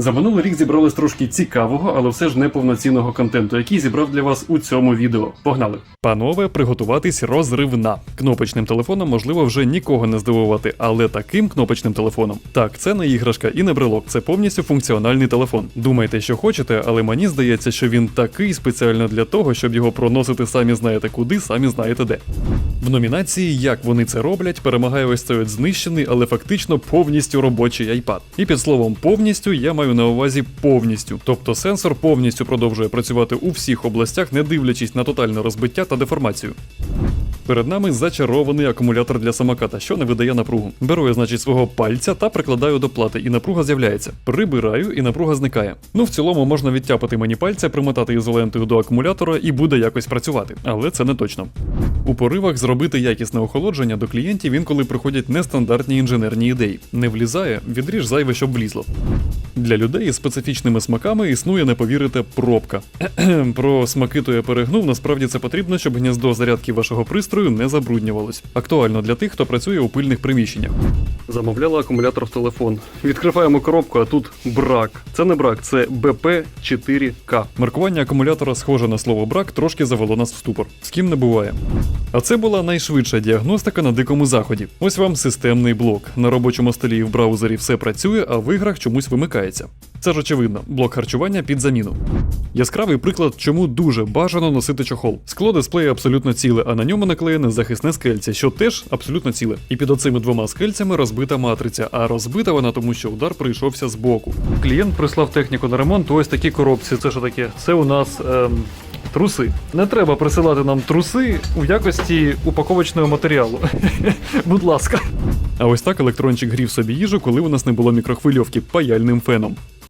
За минулий рік зібрали трошки цікавого, але все ж неповноцінного контенту, який зібрав для вас у цьому відео. Погнали! Панове, приготуватись розривна. Кнопочним телефоном можливо вже нікого не здивувати, але таким кнопочним телефоном. Так, це не іграшка і не брелок, це повністю функціональний телефон. Думайте, що хочете, але мені здається, що він такий спеціально для того, щоб його проносити самі знаєте куди, самі знаєте де. В номінації Як вони це роблять, перемагає ось цей от знищений, але фактично повністю робочий iPad. І під словом повністю я маю на увазі повністю. Тобто сенсор повністю продовжує працювати у всіх областях, не дивлячись на тотальне розбиття та деформацію. Перед нами зачарований акумулятор для самоката, що не видає напругу. Беру я, значить, свого пальця та прикладаю до плати, і напруга з'являється. Прибираю, і напруга зникає. Ну, в цілому можна відтяпати мені пальця, примотати ізолентою до акумулятора і буде якось працювати, але це не точно. У поривах зробити якісне охолодження до клієнтів інколи приходять нестандартні інженерні ідеї. Не влізає, відріж зайве, щоб влізло. Для людей із специфічними смаками існує, не повірите, пробка. Про смаки то я перегнув. Насправді це потрібно, щоб гніздо зарядки вашого пристрою не забруднювалось. Актуально для тих, хто працює у пильних приміщеннях. Замовляла акумулятор в телефон. Відкриваємо коробку, а тут брак. Це не брак, це BP4K. Маркування акумулятора схоже на слово брак, трошки завело нас в ступор. З ким не буває. А це була найшвидша діагностика на дикому заході. Ось вам системний блок. На робочому столі і в браузері все працює, а в іграх чомусь вимикається. Це ж очевидно, блок харчування під заміну. Яскравий приклад, чому дуже бажано носити чохол. Скло дисплею абсолютно ціле, а на ньому наклеєне захисне скельце, що теж абсолютно ціле. І під оцими двома скельцями розбита матриця, а розбита вона тому, що удар прийшовся з боку. Клієнт прислав техніку на ремонт, ось такі коробці. Це що таке? Це у нас. Ем... Труси. Не треба присилати нам труси у якості упаковочного матеріалу. Будь ласка. А ось так електрончик грів собі їжу, коли у нас не було мікрохвильовки паяльним феном.